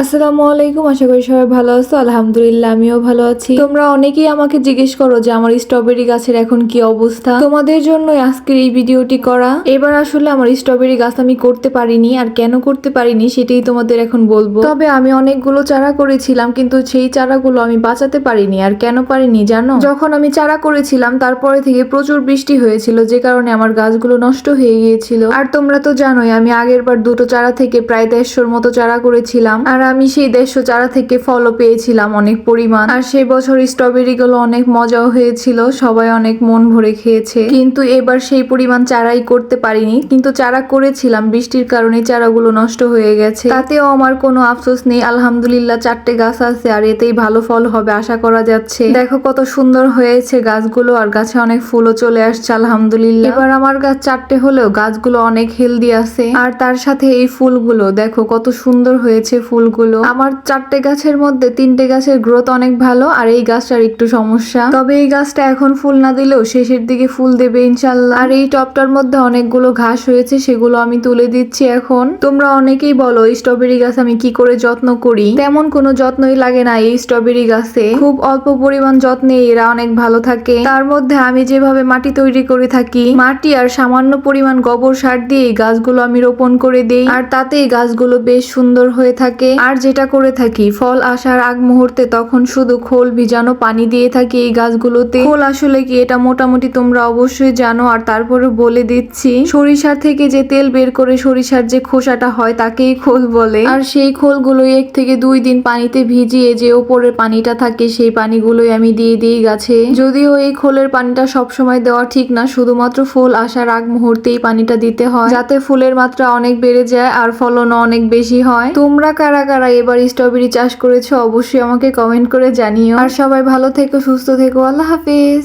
আসসালামু আলাইকুম, আশা করি সবাই ভালো আছো। আলহামদুলিল্লাহ, আমিও ভালো আছি। তোমরা অনেকেই আমাকে জিজ্ঞেস করো যে আমার স্ট্রবেরি গাছের এখন কি অবস্থা। তোমাদের জন্য আজকের এই ভিডিওটি করা। এবার আসলে আমার স্ট্রবেরি গাছ আমি করতে পারিনি আর কেন করতে পারিনি সেটাই তোমাদের এখন বলব। তবে আমি অনেকগুলো চারা করেছিলাম, কিন্তু সেই চারাগুলো আমি বাঁচাতে পারিনি আর কেন পারিনি জানো? যখন আমি চারা করেছিলাম, তারপরে থেকে প্রচুর বৃষ্টি হয়েছিল, যে কারণে আমার গাছগুলো নষ্ট হয়ে গিয়েছিল। আর তোমরা তো জানোই, আমি আগের বার দুটো চারা থেকে প্রায় দেড়শোর মতো চারা করেছিলাম। আর আমি সেই দেড়শো চারা থেকে ফলও পেয়েছিলাম অনেক পরিমাণ। আর সেই বছর স্ট্রবেরি গুলো অনেক মজাও হয়েছিল, সবাই অনেক মন ভরে খেয়েছে। কিন্তু এবার সেই পরিমাণ চারাই করতে পারিনি, কিন্তু চারা করেছিলাম, বৃষ্টির কারণে চারাগুলো নষ্ট হয়ে গেছে। তাতেও আমার কোনো আফসোস নেই, আলহামদুলিল্লাহ চারটে গাছ আছে আর এতেই ভালো ফল হবে, আশা করা যাচ্ছে। দেখো কত সুন্দর হয়েছে গাছগুলো আর গাছে অনেক ফুলও চলে আসছে, আলহামদুলিল্লাহ। এবার আমার গাছ চারটে হলেও গাছগুলো অনেক হেলদি আছে। আর তার সাথে এই ফুলগুলো, দেখো কত সুন্দর হয়েছে ফুলগুলো। আমার চারটে গাছের মধ্যে তিনটে গাছের গ্রোথ অনেক ভালো, আর এই গাছটার একটু সমস্যা। তবে এই গাছটা এখন ফুল না দিলেও শেষের দিকে ফুল দেবে ইনশাল্লাহ আর এই টপটার মধ্যে অনেকগুলো ঘাস হয়েছে, সেগুলো আমি তুলে দিচ্ছি এখন। তোমরা অনেকেই বলো, এই স্ট্রবেরি গাছ আমি কি করে যত্ন করি? তেমন কোনো যত্নই লাগে না এই স্ট্রবেরি গাছে। খুব অল্প পরিমাণ যত্নে এরা অনেক ভালো থাকে। তার মধ্যে আমি যেভাবে মাটি তৈরি করে থাকি, মাটি আর সামান্য পরিমাণ গোবর সার দিয়ে গাছগুলো আমি রোপণ করে দেই। আর তাতে গাছগুলো বেশ সুন্দর হয়ে থাকে। আর যেটা করে থাকি, ফল আসার আগ মুহূর্তে তখন শুধু খোল ভিজানো পানি দিয়ে থাকি এই গাছগুলোতে। খোল আসলে কি এটা মোটামুটি তোমরা অবশ্যই জানো, আর তারপরে বলে দিচ্ছি, সরিষার থেকে যে তেল বের করে সরিষার যে খোসাটা হয় তাকেই খোল বলে। আর সেই খোলগুলো এক থেকে দুই দিন পানিতে ভিজিয়ে যে ওপরের পানিটা থাকে সেই পানিগুলোই আমি দিয়ে দিই গাছে। যদিও এই খোলের পানিটা সবসময় দেওয়া ঠিক না, শুধুমাত্র ফুল আসার আগ মুহূর্তেই পানিটা দিতে হয়, যাতে ফুলের মাত্রা অনেক বেড়ে যায় আর ফলনও অনেক বেশি হয়। তোমরা কারা কারা এবার স্ট্রবেরি চাষ করেছ, অবশ্যই আমাকে কমেন্ট করে জানিও। আর সবাই ভালো থেকো, সুস্থ থেকো, আল্লাহ হাফিজ।